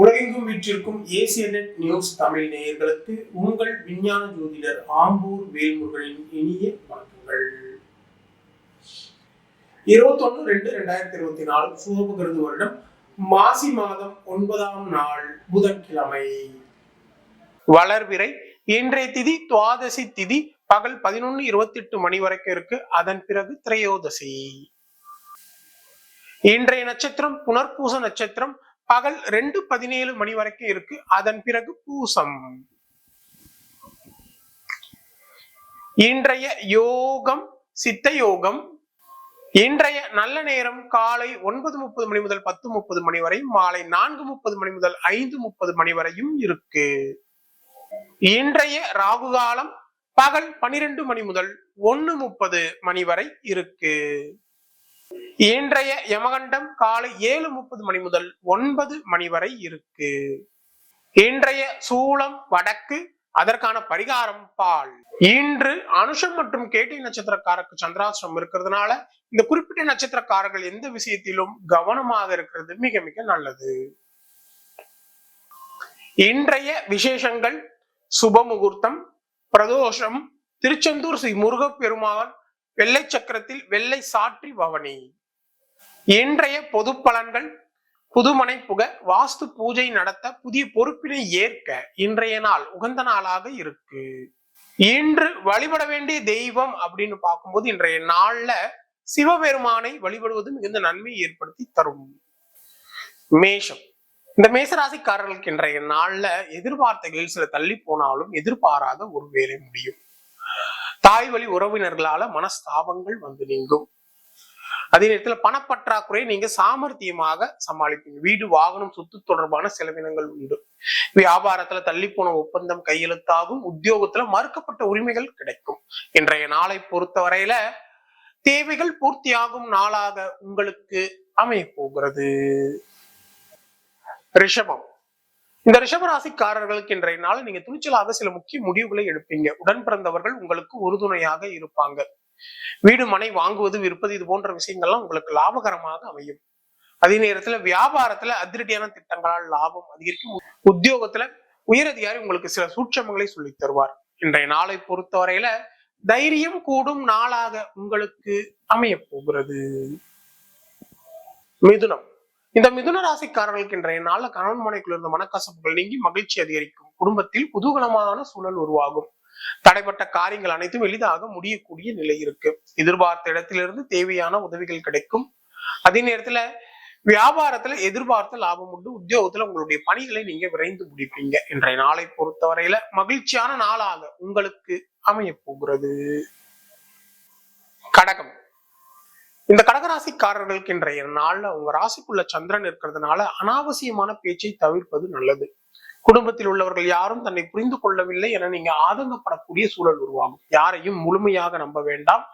உலகெங்கும் வீற்றிருக்கும் ஏசியநெட் நியூஸ் தமிழ் நேயர்களுக்கு உங்கள் விஞ்ஞான ஜோதிடர் ஆம்பூர் வேல்முருகனின் இனிய வணக்கங்கள். இருபத்தொன்னு ரெண்டு ரெண்டாயிரத்தி இருபத்தி நாலு சூபகிருது வருடம் மாசி மாதம் ஒன்பதாம் நாள் புதன்கிழமை. வளர்விரை இன்றைய திதி துவாதசி திதி பகல் பதினொன்னு இருபத்தி எட்டு மணி வரைக்கும் இருக்கு. அதன் பிறகு திரையோதசி. இன்றைய நட்சத்திரம் புனர்பூச நட்சத்திரம் பகல் ரெண்டு பதினேழு மணி வரைக்கும் இருக்கு. அதன் பிறகு பூசம். இன்றைய யோகம் சித்த யோகம். இன்றைய நல்ல நேரம் காலை ஒன்பது முப்பது மணி முதல் பத்து முப்பது மணி வரை மாலை நான்கு முப்பது மணி முதல் ஐந்து முப்பது மணி வரையும் இருக்கு. இன்றைய ராகு காலம் பகல் பனிரெண்டு மணி முதல் ஒன்னு முப்பது மணி வரை இருக்கு. இன்றைய யமகண்டம் காலை ஏழு முப்பது மணி முதல் ஒன்பது மணி வரை இருக்கு. இன்றைய சூளம் வடக்கு அதற்கான பரிகாரம் பால். இன்று அனுஷம் மற்றும் கேட்டி நட்சத்திரக்காரருக்கு சந்திராசிரம் இருக்கிறதுனால இந்த குறிப்பிட்ட நட்சத்திரக்காரர்கள் எந்த விஷயத்திலும் கவனமாக இருக்கிறது மிக மிக நல்லது. இன்றைய விசேஷங்கள் சுப முகூர்த்தம் பிரதோஷம் திருச்செந்தூர் ஸ்ரீ முருகப்பெருமான் வெள்ளை சக்கரத்தில் வெள்ளை சாற்றி பவனி. இன்றைய பொது பலன்கள் புதுமனை புக வாஸ்து பூஜை நடத்த புதிய பொறுப்பினை ஏற்க இன்றைய நாள் உகந்த நாளாக இருக்கு. இன்று வழிபட வேண்டிய தெய்வம் அப்படின்னு பார்க்கும்போது இன்றைய நாள்ல சிவபெருமானை வழிபடுவது மிகுந்த நன்மையை ஏற்படுத்தி தரும். மேஷம். இந்த மேசராசிக்காரர்களுக்கு இன்றைய நாள்ல எதிர்பார்த்தைகளில் சில தள்ளி போனாலும் எதிர்பாராத ஒரு வேலை முடியும். தாய் வழி உறவினர்களால மனஸ்தாபங்கள் வந்து நீங்கும். அதே நேரத்துல பணப்பற்றாக்குறை நீங்க சாமர்த்தியமாக சமாளிப்பீங்க. வீடு வாகனம் சொத்து தொடர்பான செலவினங்கள் உண்டு. வியாபாரத்துல தள்ளி போன ஒப்பந்தம் கையெழுத்தாகும். உத்தியோகத்துல மறுக்கப்பட்ட உரிமைகள் கிடைக்கும். இன்றைய நாளை பொறுத்தவரையில தேவைகள் பூர்த்தியாகும் நாளாக உங்களுக்கு அமைய போகிறது. ரிஷபம். இந்த ரிஷபராசிக்காரர்களுக்கு இன்றைய நாள் நீங்க துணிச்சலாக சில முக்கிய முடிவுகளை எடுப்பீங்க. உடன் பிறந்தவர்கள் உங்களுக்கு உறுதுணையாக இருப்பாங்க. வீடு மனை வாங்குவது விற்பது இது போன்ற விஷயங்கள்லாம் உங்களுக்கு லாபகரமாக அமையும். அதே நேரத்துல வியாபாரத்துல அதிரடியான திட்டங்களால் லாபம் அதிகரிக்கும். உத்தியோகத்துல உயரதிகாரி உங்களுக்கு சில சூட்சமங்களை சொல்லித் தருவார். இன்றைய நாளை பொறுத்தவரையில தைரியம் கூடும் நாளாக உங்களுக்கு அமைய போகிறது. மிதுனம். இந்த மிதுன ராசிக்காரர்களுக்கு இன்றைய நாள்ல கணவன் மனைக்குள் இருந்த மனக்கசப்புகள் நீங்கி மகிழ்ச்சி அதிகரிக்கும். குடும்பத்தில் குதூகலமான சூழல் உருவாகும். தடைப்பட்ட காரியங்கள் அனைத்தும் எளிதாக முடியக்கூடிய நிலை இருக்கு. எதிர்பார்த்த இடத்திலிருந்து தேவையான உதவிகள் கிடைக்கும். அதே நேரத்துல வியாபாரத்துல எதிர்பார்த்த லாபம் உண்டு. உத்தியோகத்துல உங்களுடைய பணிகளை நீங்க விரைந்து முடிப்பீங்க. இன்றைய நாளை பொறுத்தவரையில மகிழ்ச்சியான நாளாக உங்களுக்கு அமைய போகிறது. கடகம். இந்த கடகராசிக்காரர்களுக்கு இன்றைய நாள்ல உங்க ராசிக்குள்ள சந்திரன் இருக்கிறதுனால அனாவசியமான பேச்சை தவிர்ப்பது நல்லது. குடும்பத்தில் உள்ளவர்கள் யாரும் தன்னை புரிந்து கொள்ளவில்லை என நீங்க ஆதங்கப்படக்கூடிய சூழல் உருவாகும். யாரையும் முழுமையாக நம்ப வேண்டாம்.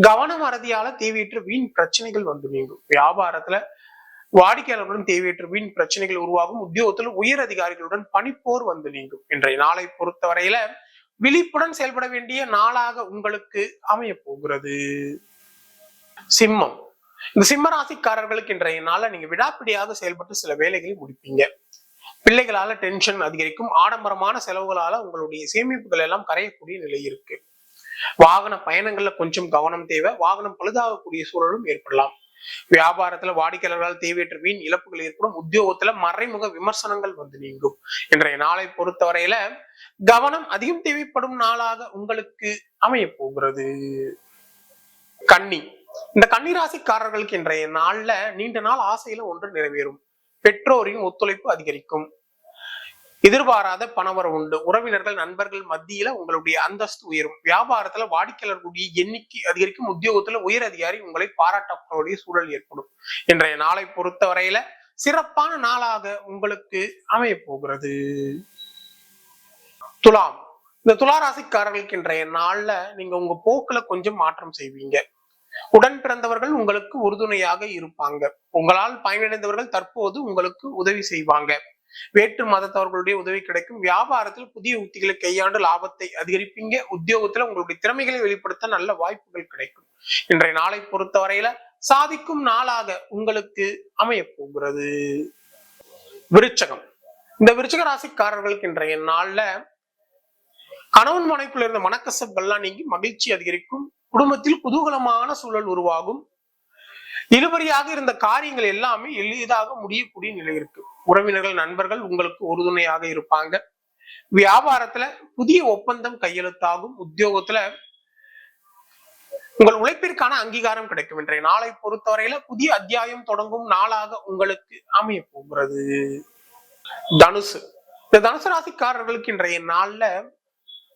கவனம் அறதியால தேவையற்ற வீண் பிரச்சனைகள் வந்து நீங்கும். வியாபாரத்துல வாடிக்கையாளர்களுடன் தேவையற்ற வீண் பிரச்சனைகள் உருவாகும். உத்தியோகத்தில் உயர் அதிகாரிகளுடன் பணிப்போர் வந்து நீங்கும். இன்றைய நாளை பொறுத்தவரையில விழிப்புடன் செயல்பட வேண்டிய நாளாக உங்களுக்கு அமைய போகிறது. சிம்மம். இந்த சிம்ம ராசிக்காரர்களுக்கு இன்றைய நாள நீங்க விடாப்பிடியாக செயல்பட்டு சில வேலைகளை முடிப்பீங்க. பிள்ளைகளால டென்ஷன் அதிகரிக்கும். ஆடம்பரமான செலவுகளால உங்களுடைய சேமிப்புகள் எல்லாம் கரையக்கூடிய நிலை இருக்கு. வாகன பயணங்கள்ல கொஞ்சம் கவனம் தேவை. வாகனம் பழுதாகக்கூடிய சூழலும் ஏற்படலாம். வியாபாரத்துல வாடிக்கையாளர்களால் தேவையற்ற வீண் இழப்புகள் ஏற்படும். உத்தியோகத்துல மறைமுக விமர்சனங்கள் வந்து நீங்கும். இன்றைய நாளை பொறுத்தவரையில கவனம் அதிகம் தேவைப்படும் நாளாக உங்களுக்கு அமைய போகிறது. கன்னி. இந்த கன்னிராசிக்காரர்களுக்கு இன்றைய நாள்ல நீண்ட நாள் ஆசையில ஒன்று நிறைவேறும். பெற்றோரின் ஒத்துழைப்பு அதிகரிக்கும். எதிர்பாராத பணவரம் உண்டு. உறவினர்கள் நண்பர்கள் மத்தியில உங்களுடைய அந்தஸ்து உயரும். வியாபாரத்துல வாடிக்கையாளர்களுடைய எண்ணிக்கை அதிகரிக்கும். உத்தியோகத்துல உயர் அதிகாரி உங்களை பாராட்டக்கூடிய சூழல் ஏற்படும். இன்றைய நாளை பொறுத்தவரையில சிறப்பான நாளாக உங்களுக்கு அமைய போகிறது. துலாம். இந்த துளாராசிக்காரர்களுக்கு இன்றைய நாள்ல நீங்க உங்க போக்குல கொஞ்சம் மாற்றம் செய்வீங்க. உடன் பிறந்தவர்கள் உங்களுக்கு உறுதுணையாக இருப்பாங்க. உங்களால் பயனடைந்தவர்கள் தற்போது உங்களுக்கு உதவி செய்வாங்க. வேற்று மதத்தவர்களுடைய உதவி கிடைக்கும். வியாபாரத்தில் புதிய உத்திகளை கையாண்டு லாபத்தை அதிகரிப்பீங்க. உத்தியோகத்துல உங்களுடைய திறமைகளை வெளிப்படுத்த நல்ல வாய்ப்புகள் கிடைக்கும். இன்றைய நாளை பொறுத்தவரையில சாதிக்கும் நாளாக உங்களுக்கு அமைய போகிறது. விருச்சகம். இந்த விருச்சக ராசிக்காரர்களுக்கு இன்றைய நாள்ல கணவன் மனைக்குள்ள இருந்த மனக்கசப்பெல்லாம் நீங்கி மகிழ்ச்சி அதிகரிக்கும். குடும்பத்தில் குதூகலமான சூழல் உருவாகும். இழுபறியாக இருந்த காரியங்கள் எல்லாமே எளிதாக முடியக்கூடிய நிலை இருக்கு. உறவினர்கள் நண்பர்கள் உங்களுக்கு உறுதுணையாக இருப்பாங்க. வியாபாரத்துல புதிய ஒப்பந்தம் கையெழுத்தாகும். உத்தியோகத்துல உங்கள் உழைப்பிற்கான அங்கீகாரம் கிடைக்கும். இன்றைய நாளை பொறுத்தவரையில புதிய அத்தியாயம் தொடங்கும் நாளாக உங்களுக்கு அமைய போகிறது. தனுசு. இந்த தனுசு ராசிக்காரர்களுக்கு இன்றைய நாள்ல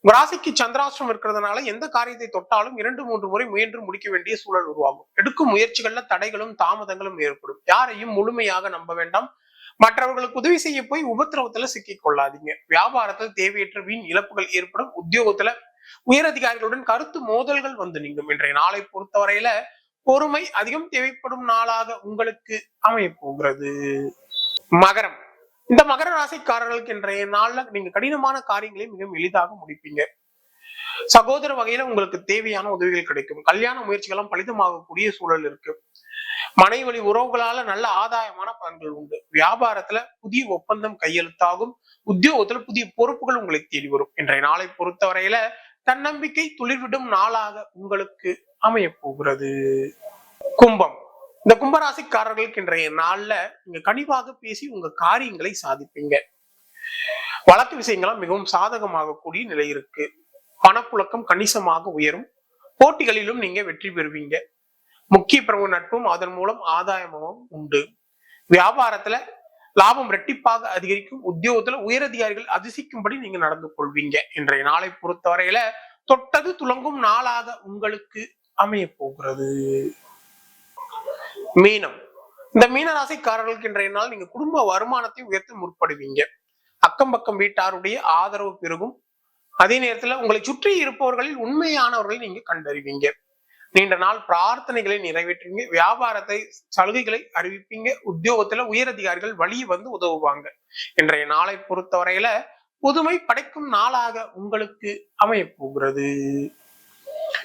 உங்க ராசிக்கு சந்திராஷ்டிரம் இருக்கிறதுனால எந்த காரியத்தை தொட்டாலும் இரண்டு மூன்று முறை முயன்று முடிக்க வேண்டிய சூழல் உருவாகும். எடுக்கும் முயற்சிகள்ல தடைகளும் தாமதங்களும் ஏற்படும். யாரையும் முழுமையாக நம்ப வேண்டாம். மற்றவர்களுக்கு உதவி செய்ய போய் உபத்திரவத்துல சிக்கிக் கொள்ளாதீங்க. வியாபாரத்தில் தேவையற்ற வீண் இழப்புகள் ஏற்படும். உத்தியோகத்துல உயரதிகாரிகளுடன் கருத்து மோதல்கள் வந்து நீங்கும். இன்றைய நாளை பொறுத்தவரையில பொறுமை அதிகம் தேவைப்படும் நாளாக உங்களுக்கு அமைய போகிறது. மகரம். இந்த மகர ராசிக்காரர்களுக்கு இன்றைய நாள்ல நீங்க கடினமான காரியங்களை மிகவும் எளிதாக முடிப்பீங்க. சகோதர வகையில உங்களுக்கு தேவையான உதவிகள் கிடைக்கும். கல்யாண முயற்சிகளும் பலிதமாகக்கூடிய சூழல் இருக்கு. மனைவழி உறவுகளால நல்ல ஆதாயமான பலன்கள் உண்டு. வியாபாரத்துல புதிய ஒப்பந்தம் கையெழுத்தாகும். உத்தியோகத்துல புதிய பொறுப்புகள் உங்களை தேடி வரும். இன்றைய நாளை பொறுத்தவரையில தன்னம்பிக்கை துளிர்விடும் நாளாக உங்களுக்கு அமைய போகிறது. கும்பம். இந்த கும்பராசிக்காரர்களுக்கு இன்றைய நாள்ல நீங்க கனிவாக பேசி உங்க காரியங்களை சாதிப்பீங்க. வழக்கு விஷயங்களாம் மிகவும் சாதகமாகக்கூடிய நிலை இருக்கு. பணப்புழக்கம் கணிசமாக உயரும். போட்டிகளிலும் நீங்க வெற்றி பெறுவீங்க. முக்கிய பிரமுக நட்பும் அதன் மூலம் ஆதாயமும் உண்டு. வியாபாரத்துல லாபம் ரெட்டிப்பாக அதிகரிக்கும். உத்தியோகத்துல உயரதிகாரிகள் அதிசிக்கும்படி நீங்க நடந்து கொள்வீங்க. இன்றைய நாளை பொறுத்தவரையில தொட்டது துலங்கும் நாளாக உங்களுக்கு அமைய போகிறது. மீனம். இந்த மீன ராசிக்காரர்களுக்கு இன்றைய நாள் நீங்க குடும்ப வருமானத்தை உயர்த்த முற்படுவீங்க. அக்கம் பக்கம் வீட்டாருடைய ஆதரவு பெருகும். அதே நேரத்துல உங்களை சுற்றி இருப்பவர்களில் உண்மையானவர்களை நீங்க கண்டறிவீங்க. நீண்ட நாள் பிரார்த்தனைகளை நிறைவேற்றுவீங்க. வியாபாரத்தை சலுகைகளை அறிவிப்பீங்க. உத்தியோகத்துல உயரதிகாரிகள் வழியே வந்து உதவுவாங்க. இன்றைய நாளை பொறுத்தவரையில புதுமை படைக்கும் நாளாக உங்களுக்கு அமைய போகிறது